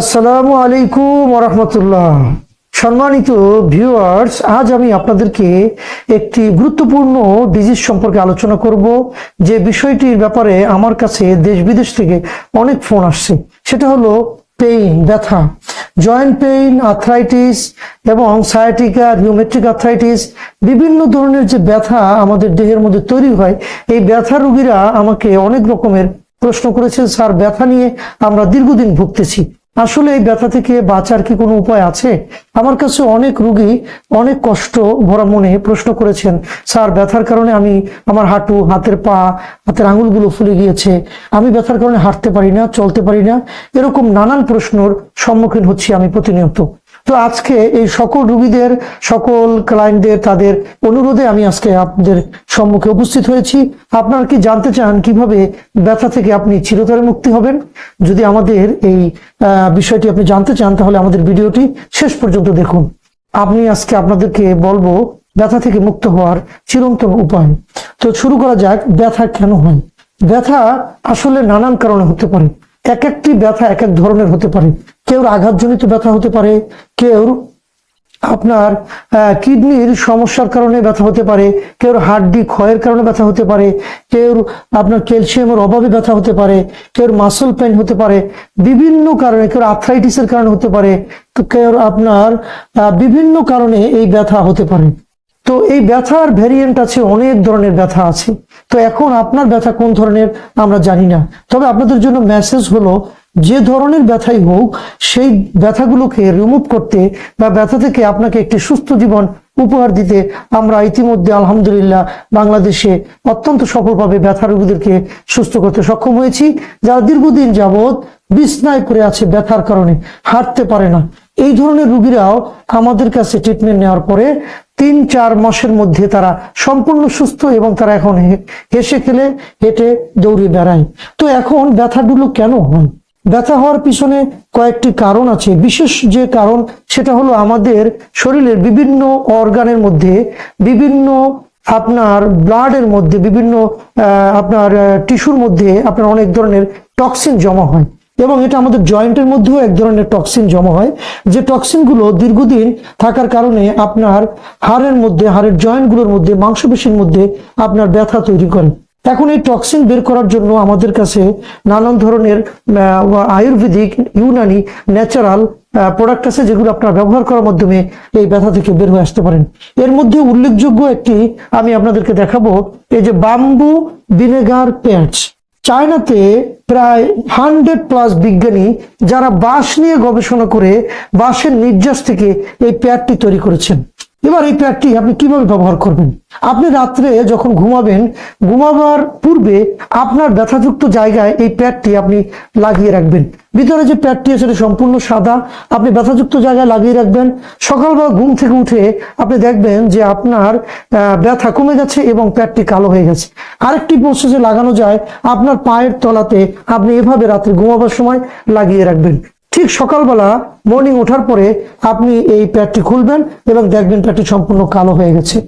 আসসালামু আলাইকুম রহমতুল্লাহ সম্মানিত ভিউয়ার্স, আজ আমি আপনাদেরকে একটি গুরুত্বপূর্ণ ডিজিজ সম্পর্কে আলোচনা করব, যে বিষয়টির ব্যাপারে আমার কাছে দেশ বিদেশ থেকে অনেক ফোন আসছে। সেটা হলো পেইন ব্যথা। জয়েন্ট পেইন আর্থ্রাইটিস এবং সায়াটিকা রিউমেট্রিক আর্থ্রাইটিস বিভিন্ন ধরনের যে ব্যথা আমাদের দেহের মধ্যে তৈরি হয়, এই ব্যথা রোগীরা আমাকে অনেক রকমের প্রশ্ন করেছেন, স্যার, ব্যথা নিয়ে আমরা দীর্ঘদিন ভুগতেছি। আসলে এই ব্যথা থেকে বাঁচার কি কোনো উপায় আছে? আমার কাছে অনেক রুগী অনেক কষ্ট ভরা মনে প্রশ্ন করেছেন, স্যার, ব্যথার কারণে আমি আমার হাঁটু, হাতের পা, হাতের আঙুলগুলো ফুলে গিয়েছে। আমি ব্যথার কারণে হাঁটতে পারি না, চলতে পারি না। এরকম নানান প্রশ্নর সম্মুখীন হচ্ছি আমি প্রতিনিয়ত। তো আজকে এই সকল রুগীদের, সকল ক্লায়েন্টদের তাদের অনুরোধে আমি আজকে আপনাদের সম্মুখে উপস্থিত হয়েছি। আপনারা কি জানতে চান কীভাবে ব্যথা থেকে আপনি চিরতরে মুক্তি হবেন? যদি আমাদের এই বিষয়টি আপনি জানতে চান, তাহলে আমাদের ভিডিওটি শেষ পর্যন্ত দেখুন। আমি আজকে আপনাদেরকে বলব, ব্যথা থেকে মুক্ত হওয়ার চিরন্তন উপায়। তো শুরু করা যাক, ব্যথা কেন হয়? ব্যথা আসলে নানান কারণে হতে পারে। এক একটি ব্যথা এক এক ধরনের হতে পারে। কেউ আঘাতজনিত ব্যথা হতে পারে, কেউ আপনার কিডনির সমস্যার কারণে ব্যথা হতে পারে কেউ হাড্ডি ক্ষয়ের কারণে ব্যথা হতে পারে কেউ আপনার ক্যালসিয়ামের অভাবে ব্যথা হতে পারে কেউ মাসল পেন হতে পারে, বিভিন্ন কারণে কেউ আর্থ্রাইটিসের কারণে হতে পারে, তো কেউ আপনার বিভিন্ন কারণে এই ব্যথা হতে পারে। তো এই ব্যথার ভ্যারিয়েন্ট আছে, অনেক ধরনের ব্যথা আছে। তো এখন আপনার ব্যথা কোন ধরনের আমরা জানি না। তবে আপনাদের জন্য মেসেজ হলো যে ধরনের ব্যথাই হোক, সেই ব্যথাগুলোকে রিমুভ করতে বা ব্যথা থেকে আপনাকে একটি সুস্থ জীবন উপহার দিতে আমরা ইতিমধ্যে, আলহামদুলিল্লাহ, বাংলাদেশে অত্যন্ত সফলভাবে ব্যথা রোগীদেরকে সুস্থ করতে সক্ষম হয়েছি। যারা দীর্ঘদিন যাবৎ বিছনায় পড়ে আছে ব্যথার কারণে, হাঁটতে পারে না। এই ধরনের রুগীরাও আমাদের কাছে ট্রিটমেন্ট নেওয়ার পরে তিন, চার মাসের মধ্যে তারা সম্পূর্ণ সুস্থ এবং তারা এখন হেসে খেলে, হেঁটে দৌড়ে বেড়ায়। তো এখন ব্যথাগুলো কেন হয়? ব্যথা হওয়ার পিছনে কয়েকটি কারণ আছে। বিশেষ যে কারণ, সেটা হলো আমাদের শরীরের বিভিন্ন অর্গানের মধ্যে বিভিন্ন আপনার ব্লাডের মধ্যে বিভিন্ন আপনার টিস্যুর মধ্যে আপনার অনেক ধরনের টক্সিন জমা হয় এবং এটা আমাদের জয়েন্টের মধ্যেও এক ধরনের টক্সিন জমা হয়। যে টক্সিনগুলো দীর্ঘদিন থাকার কারণে আপনার হাড়ের মধ্যে, হাড়ের জয়েন্টগুলোর মধ্যে, মাংসপেশির মধ্যে আপনার ব্যথা তৈরি করে। এখন এই টক্সিন বের করার জন্য আমাদের কাছে নানান ধরনের আয়ুর্বেদিক, ইউনানি ন্যাচারাল প্রোডাক্ট আছে যেগুলো আপনারা ব্যবহার করার মাধ্যমে এই ব্যথা থেকে বের হয়ে আসতে পারেন। এর মধ্যে উল্লেখযোগ্য একটি আমি আপনাদেরকে দেখাবো, এই যে বাম্বু ভিনেগার প্যাচ চায়নাতে প্রায় হান্ড্রেড প্লাস বিজ্ঞানী যারা বাঁশ নিয়ে গবেষণা করে বাঁশের নির্যাস থেকে এই প্যাডটি তৈরি করেছেন। এবার এই প্যাডটি আপনি কীভাবে ব্যবহার করবেন? আপনি রাত্রে যখন ঘুমাবেন, ঘুমাবার পূর্বে আপনার ব্যথাযুক্ত জায়গায় এই প্যাডটি আপনি লাগিয়ে রাখবেন। ভিতরে যে প্যাডটি আছে, সেটা সম্পূর্ণ সাদা। আপনি ব্যথাযুক্ত জায়গায় লাগিয়ে রাখবেন। সকালবেলা ঘুম থেকে উঠে আপনি দেখবেন যে আপনার ব্যথা কমে গেছে এবং প্যাডটি কালো হয়ে গেছে। আরেকটি প্রসেসে লাগানো যায়। আপনার পায়ের তলাতে আপনি এভাবে রাত্রে ঘুমাবার সময় লাগিয়ে রাখবেন। ঠিক সকালবেলা মর্নিং ওঠার পরে আপনি এই প্যাডটি খুলবেন এবং দেখবেন প্যাডটি সম্পূর্ণ কালো হয়ে গেছে।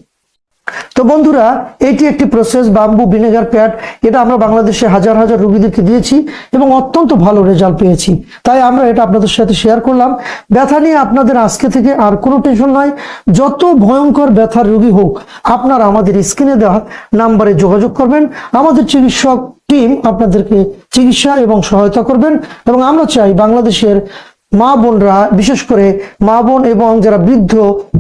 তো বন্ধুরা, এটি একটি প্রসেস বাম্বু ভিনেগার প্যাড এটা আমরা বাংলাদেশে হাজার হাজার রুগীদেরকে দিয়েছি এবং অত্যন্ত ভালো রেজাল্ট পেয়েছি। তাই আমরা এটা আপনাদের সাথে শেয়ার করলাম। ব্যথা নিয়ে আপনাদের আজকে থেকে আর কোনো টেনশন নয় যত ভয়ঙ্কর ব্যথার রুগী হোক, আপনারা আমাদের স্ক্রিনে দেওয়া নাম্বারে যোগাযোগ করবেন। আমাদের চিকিৎসক টিম আপনাদেরকে চিকিৎসা এবং সহায়তা করবেন। এবং আমরা চাই বাংলাদেশের মা বোনরা, বিশেষ করে মা বোন এবং যারা বৃদ্ধ,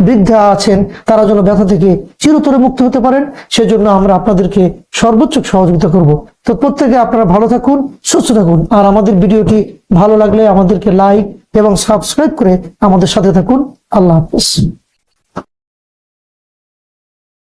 বৃদ্ধা আছেন, তারা যেন ব্যথা থেকে চিরতরে মুক্ত হতে পারেন। সেজন্য আমরা আপনাদেরকে সর্বোচ্চ সহযোগিতা করব। তো প্রত্যেকে আপনারা ভালো থাকুন, সুস্থ থাকুন। আর আমাদের ভিডিওটি ভালো লাগলে আমাদেরকে লাইক এবং সাবস্ক্রাইব করে আমাদের সাথে থাকুন। আল্লাহ হাফিজ।